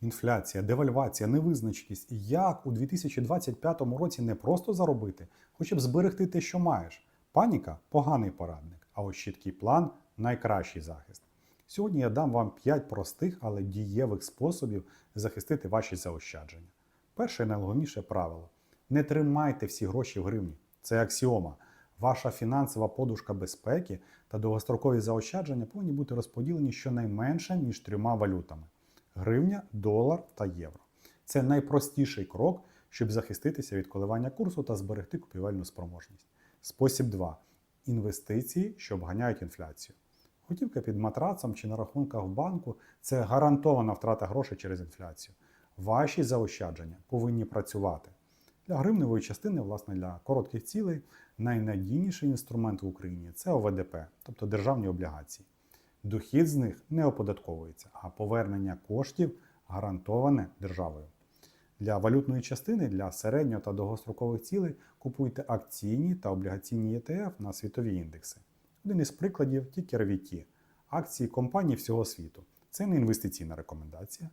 Інфляція, девальвація, невизначеність. Як у 2025 році не просто заробити, хоча б зберегти те, що маєш. Паніка поганий порадник, а ось чіткий план найкращий захист. Сьогодні я дам вам 5 простих, але дієвих способів захистити ваші заощадження. Перше і найголовніше правило: не тримайте всі гроші в гривні. Це аксіома. Ваша фінансова подушка безпеки та довгострокові заощадження повинні бути розподілені щонайменше між трьома валютами: гривня, долар та євро. Це найпростіший крок, щоб захиститися від коливання курсу та зберегти купівельну спроможність. Спосіб 2. Інвестиції, що обганяють інфляцію. Готівка під матрацом чи на рахунках в банку це гарантована втрата грошей через інфляцію. Ваші заощадження повинні працювати. Для гривневої частини, власне, для коротких цілей, найнадійніший інструмент в Україні це ОВДП, тобто державні облігації. Дохід з них не оподатковується, а повернення коштів гарантоване державою. Для валютної частини для середньо та довгострокових цілей купуйте акційні та облігаційні ETF на світові індекси. Один із прикладів тільки RVT – акції компаній всього світу. Це не інвестиційна рекомендація.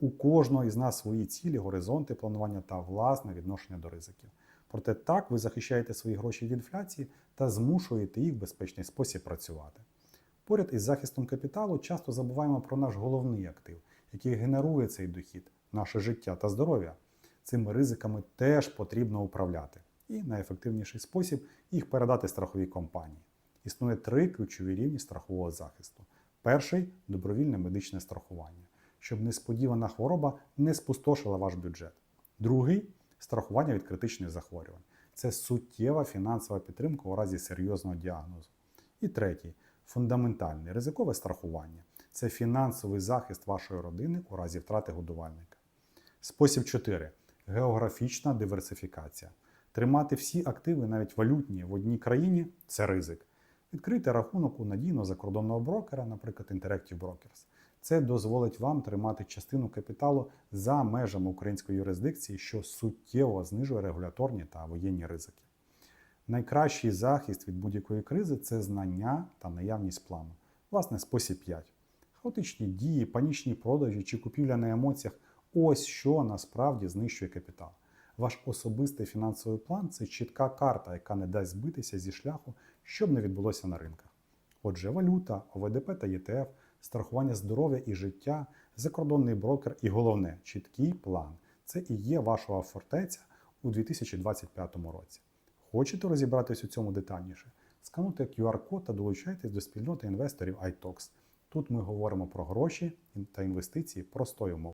У кожного із нас свої цілі, горизонти планування та власне відношення до ризиків. Проте так ви захищаєте свої гроші від інфляції та змушуєте їх в безпечний спосіб працювати. Поряд із захистом капіталу часто забуваємо про наш головний актив, який генерує цей дохід, наше життя та здоров'я. Цими ризиками теж потрібно управляти. І найефективніший спосіб їх передати страховій компанії. Існує три ключові рівні страхового захисту. Перший добровільне медичне страхування, щоб несподівана хвороба не спустошила ваш бюджет. Другий страхування від критичних захворювань. Це суттєва фінансова підтримка у разі серйозного діагнозу. І третій фундаментальне ризикове страхування. Це фінансовий захист вашої родини у разі втрати годувальника. Спосіб 4. Географічна диверсифікація. Тримати всі активи, навіть валютні, в одній країні це ризик. Відкрити рахунок у надійного закордонного брокера, наприклад, Interactive Brokers. Це дозволить вам тримати частину капіталу за межами української юрисдикції, що суттєво знижує регуляторні та воєнні ризики. Найкращий захист від будь-якої кризи це знання та наявність плану. Власне, спосіб 5. Хаотичні дії, панічні продажі чи купівля на емоціях ось що насправді знищує капітал. Ваш особистий фінансовий план це чітка карта, яка не дасть збитися зі шляху, щоб не відбулося на ринках. Отже, валюта, ОВДП та ЄТФ, страхування здоров'я і життя, закордонний брокер і головне чіткий план. Це і є ваша фортеця у 2025 році. Хочете розібратись у цьому детальніше? Скануйте QR-код та долучайтесь до спільноти інвесторів iTalks. Тут ми говоримо про гроші та інвестиції простою мовою.